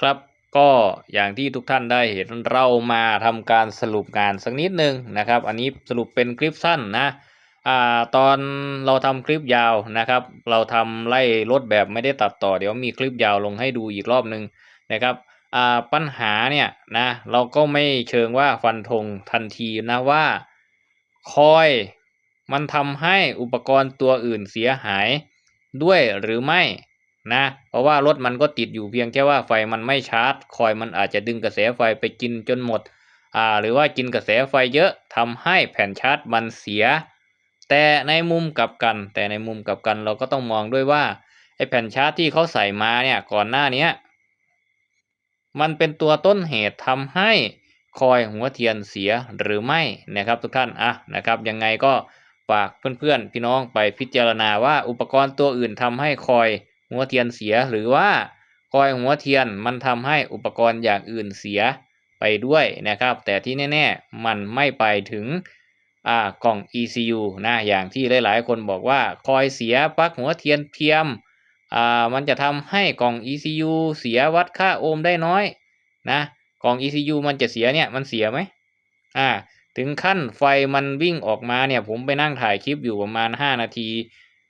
ครับก็อย่างที่ทุกท่านได้เห็นเรามาทำการสรุปงานสักนิดนึงนะครับ อันนี้สรุปเป็นคลิปสั้นนะอ่าตอนเราทำคลิปยาวนะครับ เราทำไล่ลดแบบไม่ได้ตัดต่อ เดี๋ยวมีคลิปยาวลงให้ดูอีกรอบนึงนะครับอ่าปัญหาเนี่ยนะเราก็ไม่เชิงว่าฟันธงทันทีนะว่าคอยมันทำให้อุปกรณ์ตัวอื่นเสียหายด้วยหรือไม่ นะ เพราะว่ารถมันก็ติดอยู่เพียงแค่ว่าไฟมันไม่ชาร์จ คอยมันอาจจะดึงกระแสไฟไปกินจนหมด อ่า หรือว่ากินกระแสไฟเยอะทำให้แผ่นชาร์จมันเสีย แต่ในมุมกลับกัน แต่ในมุมกลับกันเราก็ต้องมองด้วยว่าไอ้แผ่นชาร์จที่เขาใส่มาเนี่ยก่อนหน้าเนี้ยมันเป็นตัวต้นเหตุทำให้คอยหัวเทียนเสียหรือไม่นะครับทุกท่านอะนะครับยังไงก็ฝากเพื่อนๆพี่น้องไปพิจารณาว่าอุปกรณ์ตัวอื่นทำให้คอย หัวเทียนเสียหรือว่าคอยหัวเทียนมันทำให้อุปกรณ์อย่างอื่นเสียไปด้วยนะครับ แต่ที่แน่ๆมันไม่ไปถึงกล่อง ECU นะอย่างที่หลายๆ คนบอกว่าคอยเสียปลั๊กหัวเทียนเทียมอ่ามันจะทำให้กล่อง ECU เสียวัดค่าโอห์มได้น้อยนะกล่อง ECU มันจะเสียเนี่ยมันเสียไหมอ่าถึงขั้นไฟมันวิ่งออกมาเนี่ยผมไปนั่งถ่ายคลิปอยู่ประมาณ 5 นาที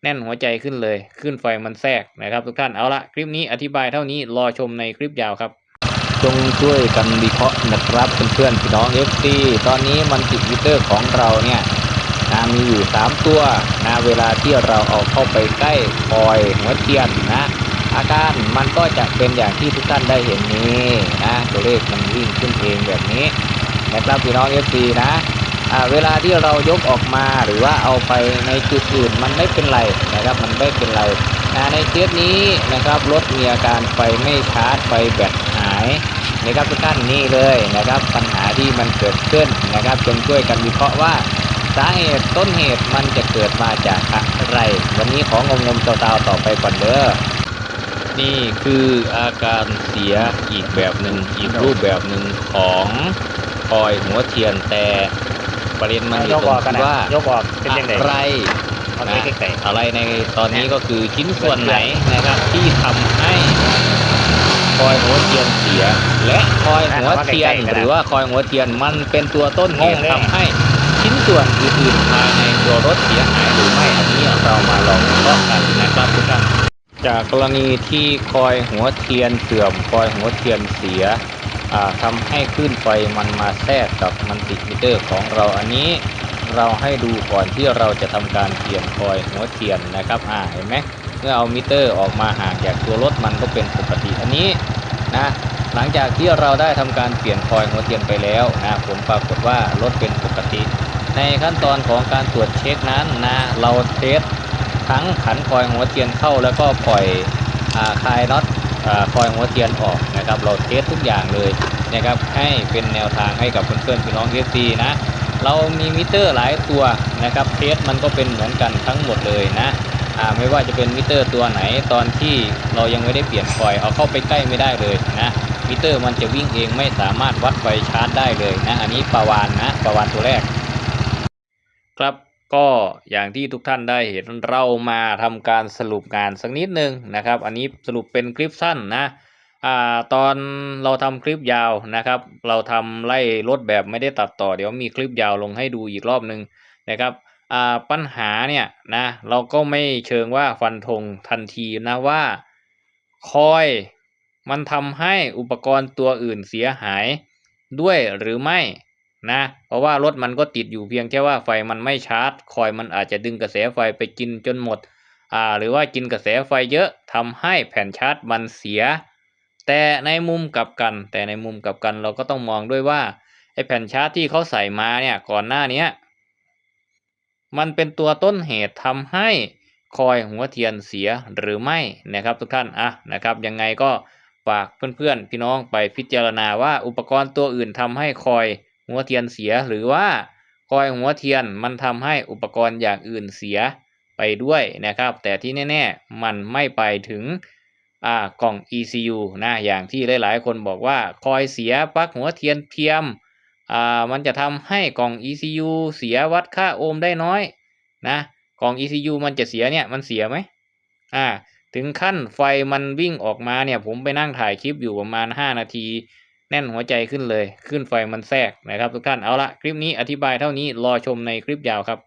แน่นหัวใจขึ้นเลย ขึ้นไฟมันแทรกนะครับ ทุกท่าน เอาละคลิปนี้อธิบายเท่านี้ รอชมในคลิปยาวครับ จงช่วยกันวิเคราะห์นะครับเพื่อนๆพี่น้อง FC ตอนนี้มันติดมิเตอร์ของเราเนี่ยนะมีอยู่ 3 ตัวนะเวลาที่เราเอาเข้าไปใกล้คอยหัวเทียนนะอาการมันก็จะเป็นอย่างที่ทุกท่านได้เห็นนี้นะตัวเลขมันวิ่งขึ้นเองแบบนี้นะครับพี่น้อง FC นะ เวลาที่เรายกออกมาหรือว่าเอาไปในจุดอื่นมันไม่เป็นไรนะครับมันไม่เป็นไรในเคสนี้นะครับรถมีอาการไฟไม่ชาร์จไฟแบตหายนะครับทุกท่านนี่เลยนะครับปัญหาที่มันเกิดขึ้นนะครับจงช่วยกันวิเคราะห์ว่าสาเหตุต้นเหตุมันจะเกิดมาจากอะไร วันนี้ของงมๆเตาๆต่อไปก่อนเด้อนี่คืออาการเสียอีกแบบหนึ่งอีกรูปแบบหนึ่งของคอยหัวเทียนแต่ ประเด็นมันอยู่ตรงที่ว่ายกออกเป็นยังไงอะไรเอานะใกล้อะไรในตอนนี้ก็คือชิ้นส่วนไหนนะครับที่ทำให้คอยหัวเทียนเสีย และคอยหัวเทียนหรือว่าคอยหัวเทียนมันเป็นตัวต้นเหตุทำให้ชิ้นส่วนอื่นๆภายในตัวรถเสียหายหรือไม่อันนี้เรามาลองวิเคราะห์กันนะครับทุกท่านจากกรณีที่คอยหัวเทียนเสื่อมคอยหัวเทียนเสีย อ่าทำให้คลื่นไฟมันมาแทรกกับมันติดมิเตอร์ของเราอันนี้ เราให้ดูก่อนที่เราจะทำการเปลี่ยนคอยหัวเทียนนะครับอ่าเห็นไหมเมื่อเอามิเตอร์ออกมาห่างจากตัวรถมันก็เป็นปกติอันนี้นะหลังจากที่เราได้ทำการเปลี่ยนคอยหัวเทียนไปแล้วนะผลปรากฏว่ารถเป็นปกติ ในขั้นตอนของการตรวจเช็คนั้นนะเราเทสทั้งขันคอยหัวเทียนเข้าแล้วก็ปล่อยอคลายน็อต คอยหัวเทียนออกนะครับเราเทสทุกอย่างเลยนะครับให้เป็นแนวทางให้กับเพื่อนๆพี่น้องเอฟซีนะเรามีมิเตอร์หลายตัวนะครับเทสมันก็เป็นเหมือนกันทั้งหมดเลยนะไม่ว่าจะเป็นมิเตอร์ตัวไหนตอนที่เรายังไม่ได้เปลี่ยนคอยเอาเข้าไปใกล้ไม่ได้เลยนะมิเตอร์มันจะวิ่งเองไม่สามารถวัดไฟชาร์จได้เลยนะอันนี้ปาวานนะปาวานตัวแรก ครับ ก็อย่างที่ทุกท่านได้เห็นเรามาทำการสรุปงานสักนิดนึงนะครับ อันนี้สรุปเป็นคลิปสั้นนะอ่าตอนเราทำคลิปยาวนะครับ เราทำไล่ลดแบบไม่ได้ตัดต่อ เดี๋ยวมีคลิปยาวลงให้ดูอีกรอบนึงนะครับอ่าปัญหาเนี่ยนะเราก็ไม่เชิงว่าฟันธงทันทีนะว่าคอยมันทำให้อุปกรณ์ตัวอื่นเสียหายด้วยหรือไม่ นะ เพราะว่ารถมันก็ติดอยู่เพียงแค่ว่าไฟมันไม่ชาร์จ คอยมันอาจจะดึงกระแสไฟไปกินจนหมด อ่า หรือว่ากินกระแสไฟเยอะทำให้แผ่นชาร์จมันเสีย แต่ในมุมกลับกัน แต่ในมุมกลับกันเราก็ต้องมองด้วยว่าไอ้แผ่นชาร์จที่เขาใส่มาเนี่ยก่อนหน้าเนี้ยมันเป็นตัวต้นเหตุทำให้คอยหัวเทียนเสียหรือไม่นะครับทุกท่านอะนะครับยังไงก็ฝากเพื่อนๆพี่น้องไปพิจารณาว่าอุปกรณ์ตัวอื่นทำให้คอย หัวเทียนเสียหรือว่าคอยหัวเทียนมันทำให้อุปกรณ์อย่างอื่นเสียไปด้วยนะครับ แต่ที่แน่ ๆ มันไม่ไปถึงกล่อง ECU นะอย่างที่หลายๆ คนบอกว่าคอยเสียปลั๊กหัวเทียนเทียมอ่ามันจะทำให้กล่อง ECU เสียวัดค่าโอห์มได้น้อยนะกล่อง ECU มันจะเสียเนี่ยมันเสียไหมอ่าถึงขั้นไฟมันวิ่งออกมาเนี่ยผมไปนั่งถ่ายคลิปอยู่ประมาณ 5 นาที แน่นหัวใจขึ้นเลย ขึ้นไฟมันแทรกนะครับทุกท่านเอาละคลิปนี้อธิบายเท่านี้รอชมในคลิปยาวครับ